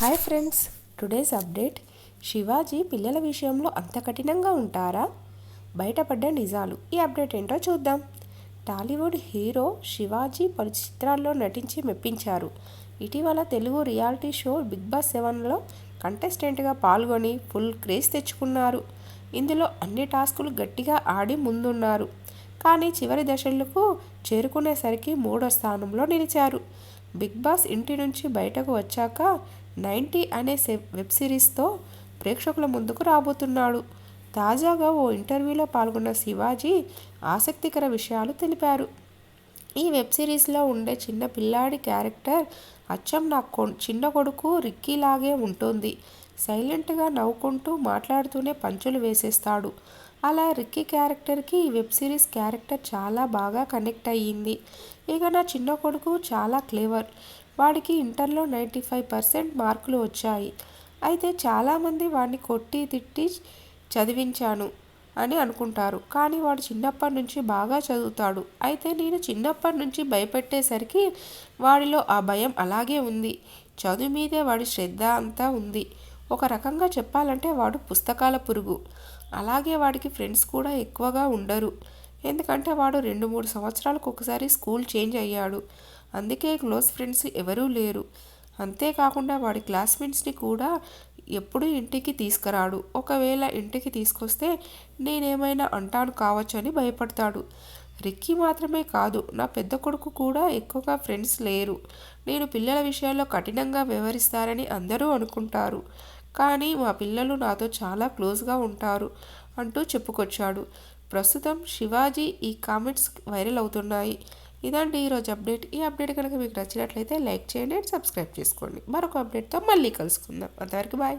Hi friends today's update. Shivaji పిల్లల విషయంలో అంత కఠినంగా ఉంటారా? బయటపడ్డ నిజాలు. ఈ అప్డేట్ ఏంటో చూద్దాం. టాలీవుడ్ హీరో శివాజీ పలు చిత్రాల్లో నటించి మెప్పించారు. ఇటీవల Telugu reality show Bigg Boss సెవెన్లో కంటెస్టెంట్గా పాల్గొని ఫుల్ క్రేజ్ తెచ్చుకున్నారు. ఇందులో అన్ని టాస్కులు గట్టిగా ఆడి ముందున్నారు. కానీ చివరి దశలకు చేరుకునేసరికి మూడో స్థానంలో నిలిచారు. బిగ్ బాస్ ఇంటి నుంచి బయటకు వచ్చాక నైంటీ అనే వెబ్ సిరీస్తో ప్రేక్షకుల ముందుకు రాబోతున్నాడు. తాజాగా ఓ ఇంటర్వ్యూలో పాల్గొన్న శివాజీ ఆసక్తికర విషయాలు తెలిపారు. ఈ వెబ్ సిరీస్లో ఉండే చిన్న పిల్లాడి క్యారెక్టర్ అచ్చం నా కొ చిన్న కొడుకు రిక్కీలాగే ఉంటుంది. సైలెంట్గా నవ్వుకుంటూ మాట్లాడుతూనే పంచులు వేసేస్తాడు. అలా రిక్కీ క్యారెక్టర్కి ఈ వెబ్ సిరీస్ క్యారెక్టర్ చాలా బాగా కనెక్ట్ అయ్యింది. ఇక నా చిన్న కొడుకు చాలా క్లేవర్. వాడికి ఇంటర్లో నైంటీ ఫైవ్ పర్సెంట్ మార్కులు వచ్చాయి. అయితే చాలామంది వాడిని కొట్టి తిట్టి చదివించాను అని అనుకుంటారు. కానీ వాడు చిన్నప్పటి నుంచి బాగా చదువుతాడు. అయితే నేను చిన్నప్పటి నుంచి భయపెట్టేసరికి వాడిలో ఆ భయం అలాగే ఉంది. చదువు మీదే వాడి శ్రద్ధ అంతా ఉంది. ఒక రకంగా చెప్పాలంటే వాడు పుస్తకాల పురుగు. అలాగే వాడికి ఫ్రెండ్స్ కూడా ఎక్కువగా ఉండరు. ఎందుకంటే వాడు రెండు మూడు సంవత్సరాలకు ఒకసారి స్కూల్ చేంజ్ అయ్యాడు. అందుకే క్లోజ్ ఫ్రెండ్స్ ఎవరూ లేరు. అంతేకాకుండా వాడి క్లాస్మేట్స్ని కూడా ఎప్పుడూ ఇంటికి తీసుకురాడు. ఒకవేళ ఇంటికి తీసుకొస్తే నేనేమైనా అంటాను కావచ్చు అని భయపడతాడు. రిక్కీ మాత్రమే కాదు నా పెద్ద కొడుకు కూడా ఎక్కువగా ఫ్రెండ్స్ లేరు. నేను పిల్లల విషయాల్లో కఠినంగా వ్యవహరిస్తారని అందరూ అనుకుంటారు. కానీ మా పిల్లలు నాతో చాలా క్లోజ్గా ఉంటారు అంటూ చెప్పుకొచ్చాడు. ప్రస్తుతం శివాజీ ఈ కామెంట్స్ వైరల్ అవుతున్నాయి. ఇదండి ఈరోజు అప్డేట్ ఈ అప్డేట్ కనుక మీకు నచ్చినట్లయితే లైక్ చేయండి అండ్ సబ్స్క్రైబ్ చేసుకోండి. మరొక అప్డేట్తో మళ్ళీ కలుసుకుందాం. అంతవరకు బాయ్